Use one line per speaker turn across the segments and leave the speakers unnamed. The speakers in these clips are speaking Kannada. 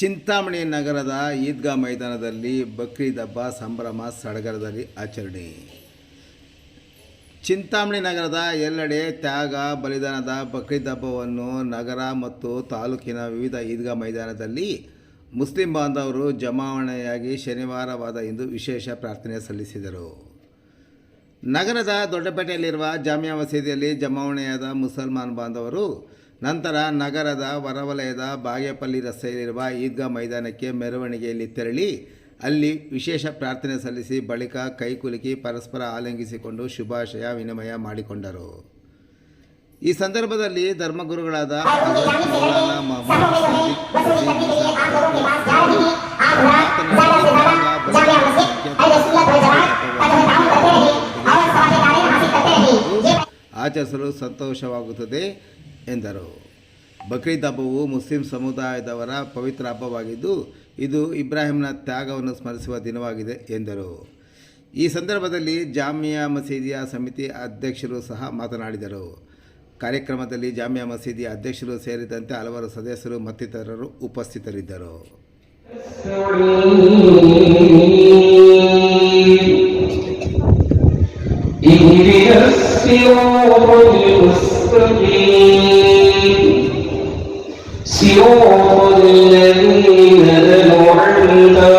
ಚಿಂತಾಮಣಿ ನಗರದ ಈದ್ಗಾ ಮೈದಾನದಲ್ಲಿ ಬಕ್ರೀದ್ ಹಬ್ಬ ಸಂಭ್ರಮ ಸಡಗರದಲ್ಲಿ ಆಚರಣೆ. ಚಿಂತಾಮಣಿ ನಗರದ ಎಲ್ಲೆಡೆ ತ್ಯಾಗ, ಬಲಿದಾನದ ಬಕ್ರೀದ್ ಹಬ್ಬವನ್ನು ನಗರ ಮತ್ತು ತಾಲೂಕಿನ ವಿವಿಧ ಈದ್ಗಾ ಮೈದಾನದಲ್ಲಿ ಮುಸ್ಲಿಂ ಬಾಂಧವರು ಜಮಾವಣೆಯಾಗಿ ಶನಿವಾರವಾದ ಇಂದು ವಿಶೇಷ ಪ್ರಾರ್ಥನೆ ಸಲ್ಲಿಸಿದರು. ನಗರದ ದೊಡ್ಡಪೇಟೆಯಲ್ಲಿರುವ ಜಾಮಿಯಾ ಮಸೀದಿಯಲ್ಲಿ ಜಮಾವಣೆಯಾದ ಮುಸಲ್ಮಾನ್ ಬಾಂಧವರು ನಂತರ ನಗರದ ಹೊರವಲಯದ ಬಾಗೇಪಲ್ಲಿ ರಸ್ತೆಯಲ್ಲಿರುವ ಈದ್ಗಾ ಮೈದಾನಕ್ಕೆ ಮೆರವಣಿಗೆಯಲ್ಲಿ ತೆರಳಿ, ಅಲ್ಲಿ ವಿಶೇಷ ಪ್ರಾರ್ಥನೆ ಸಲ್ಲಿಸಿ ಬಳಿಕ ಕೈಕುಲುಕಿ ಪರಸ್ಪರ ಆಲಂಗಿಸಿಕೊಂಡು ಶುಭಾಶಯ ವಿನಿಮಯ ಮಾಡಿಕೊಂಡರು. ಈ ಸಂದರ್ಭದಲ್ಲಿ ಧರ್ಮಗುರುಗಳಾದ ಆಚರಿಸಲು ಸಂತೋಷವಾಗುತ್ತದೆ. ಎಂದರು. ಬಕ್ರೀದ್ ಹಬ್ಬವು ಮುಸ್ಲಿಂ ಸಮುದಾಯದವರ ಪವಿತ್ರ ಹಬ್ಬವಾಗಿದ್ದು, ಇದು ಇಬ್ರಾಹಿಂನ ತ್ಯಾಗವನ್ನು ಸ್ಮರಿಸುವ ದಿನವಾಗಿದೆ ಎಂದರು. ಈ ಸಂದರ್ಭದಲ್ಲಿ ಜಾಮಿಯಾ ಮಸೀದಿಯ ಸಮಿತಿ ಅಧ್ಯಕ್ಷರು ಸಹ ಮಾತನಾಡಿದರು. ಕಾರ್ಯಕ್ರಮದಲ್ಲಿ ಜಾಮಿಯಾ ಮಸೀದಿಯ ಅಧ್ಯಕ್ಷರು ಸೇರಿದಂತೆ ಹಲವಾರು ಸದಸ್ಯರು ಮತ್ತಿತರರು ಉಪಸ್ಥಿತರಿದ್ದರು.
اهدنا الصراط المستقيم صراط الذين أنعمت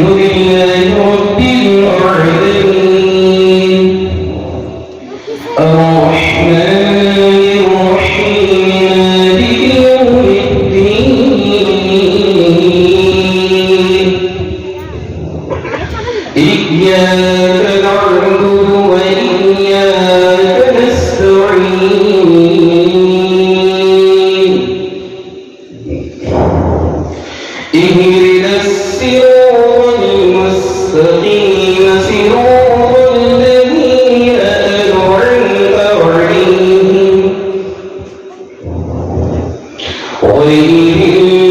لله رب العالمين غير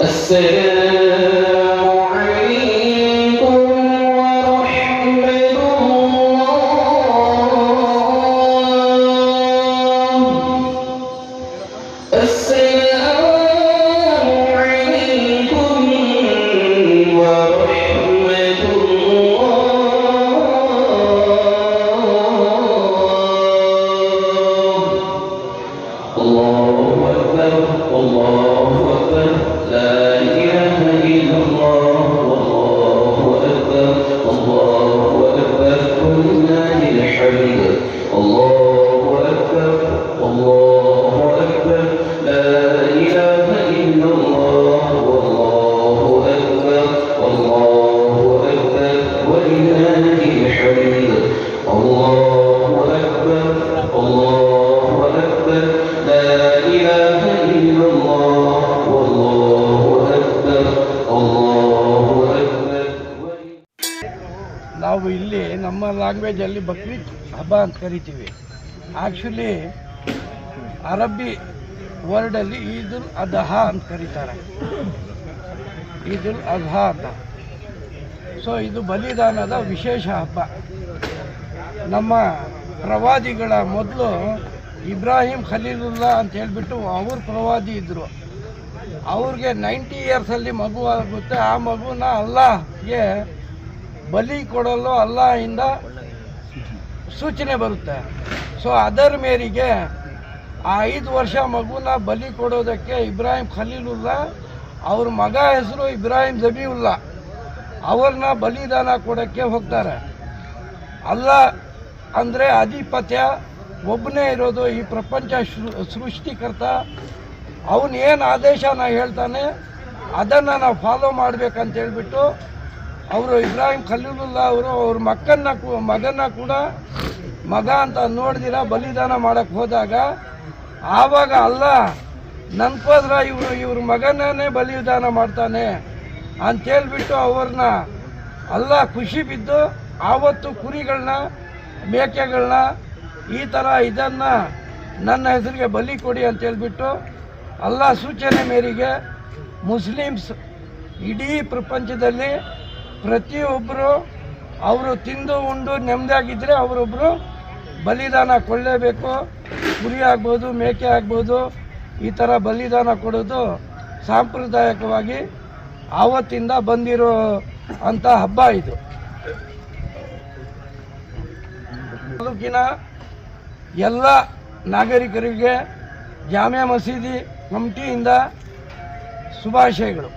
السلام الله أكبر. لا
ನಾವು ಇಲ್ಲಿ ನಮ್ಮ ಲ್ಯಾಂಗ್ವೇಜಲ್ಲಿ ಬಕ್ರೀದ್ ಹಬ್ಬ ಅಂತ ಕರಿತೀವಿ. ಆ್ಯಕ್ಚುಲಿ ಅರಬ್ಬಿ ವರ್ಡಲ್ಲಿ ಈದುಲ್ ಅದ್ಹಾ ಅಂತ ಕರೀತಾರೆ. ಈದುಲ್ ಅದ್ಹಾ ಅಂತ. ಸೊ ಇದು ಬಲಿದಾನದ ವಿಶೇಷ ಹಬ್ಬ. ನಮ್ಮ ಪ್ರವಾದಿಗಳ ಮೊದಲು ಇಬ್ರಾಹಿಂ ಖಲೀಲುಲ್ಲಾ ಅಂತ ಹೇಳಿಬಿಟ್ಟು ಅವ್ರ ಪ್ರವಾದಿ ಇದ್ದರು ಅವ್ರಿಗೆ ನೈಂಟಿ ಇಯರ್ಸಲ್ಲಿ ಮಗು ಆಗುತ್ತೆ. ಆ ಮಗುನ ಅಲ್ಲಾಹ್ಗೆ ಬಲಿ ಕೊಡಲು ಅಲ್ಲಾಹಿಂದ ಸೂಚನೆ ಬರುತ್ತೆ. ಸೊ ಅದರ ಮೇರೆಗೆ ಆ ಐದು ವರ್ಷ ಮಗುನ ಬಲಿ ಕೊಡೋದಕ್ಕೆ ಇಬ್ರಾಹಿಂ ಖಲೀಲುಲ್ಲಾ, ಅವ್ರ ಮಗ ಹೆಸರು ಇಬ್ರಾಹಿಂ ಜಬೀವುಲ್ಲಾ. ಅವ್ರನ್ನ ಬಲಿದಾನ ಕೊಡೋಕ್ಕೆ ಹೋಗ್ತಾರೆ. ಅಲ್ಲ, ಅಂದರೆ ಅಧಿಪತ್ಯ ಒಬ್ಬನೇ ಇರೋದು ಈ ಪ್ರಪಂಚ ಸೃಷ್ಟಿಕರ್ತ. ಅವನು ಏನು ಆದೇಶನ ಹೇಳ್ತಾನೆ, ಅದನ್ನು ನಾವು ಫಾಲೋ ಮಾಡ್ಬೇಕಂತ ಹೇಳ್ಬಿಟ್ಟು ಅವರು ಇಬ್ರಾಹಿಂ ಖಲೀಲುಲ್ಲಾ ಅವರು ಅವ್ರ ಮಕ್ಕನ್ನ ಕೂ- ಮಗನ ಕೂಡ ಮಗ ಅಂತ ನೋಡ್ದಿರ, ಬಲಿದಾನ ಮಾಡಕ್ಕೆ ಹೋದಾಗ ಆವಾಗ ಅಲ್ಲ ನನ್ಕೋದ್ರ ಇವರು, ಇವ್ರ ಮಗನೇ ಬಲಿದಾನ ಮಾಡ್ತಾನೆ ಅಂತೇಳ್ಬಿಟ್ಟು ಅವ್ರನ್ನ ಅಲ್ಲ ಖುಷಿ ಬಿದ್ದು ಆವತ್ತು ಕುರಿಗಳನ್ನ ಮೇಕೆಗಳನ್ನ ಈ ಥರ ಇದನ್ನು ನನ್ನ ಹೆಸರಿಗೆ ಬಲಿ ಕೊಡಿ ಅಂತ ಹೇಳ್ಬಿಟ್ಟು ಅಲ್ಲ ಸೂಚನೆ ಮೇರೆಗೆ ಮುಸ್ಲಿಮ್ಸ್ ಇಡೀ ಪ್ರಪಂಚದಲ್ಲಿ ಪ್ರತಿಯೊಬ್ಬರು ಅವರು ತಿಂದು ಉಂಡು ನೆಮ್ಮದಿಯಾಗಿದ್ದರೆ ಅವರೊಬ್ಬರು ಬಲಿದಾನ ಕೊಡಲೇಬೇಕು. ಕುರಿ ಆಗ್ಬೋದು, ಮೇಕೆ ಆಗ್ಬೋದು, ಈ ಥರ ಬಲಿದಾನ ಕೊಡೋದು ಸಾಂಪ್ರದಾಯಿಕವಾಗಿ ಆವತ್ತಿಂದ ಬಂದಿರೋ ಅಂಥ ಹಬ್ಬ ಇದು. ತಾಲೂಕಿನ ಎಲ್ಲ ನಾಗರಿಕರಿಗೆ ಜಾಮಿಯಾ ಮಸೀದಿ ಕಮಿಟಿಯಿಂದ ಶುಭಾಶಯಗಳು.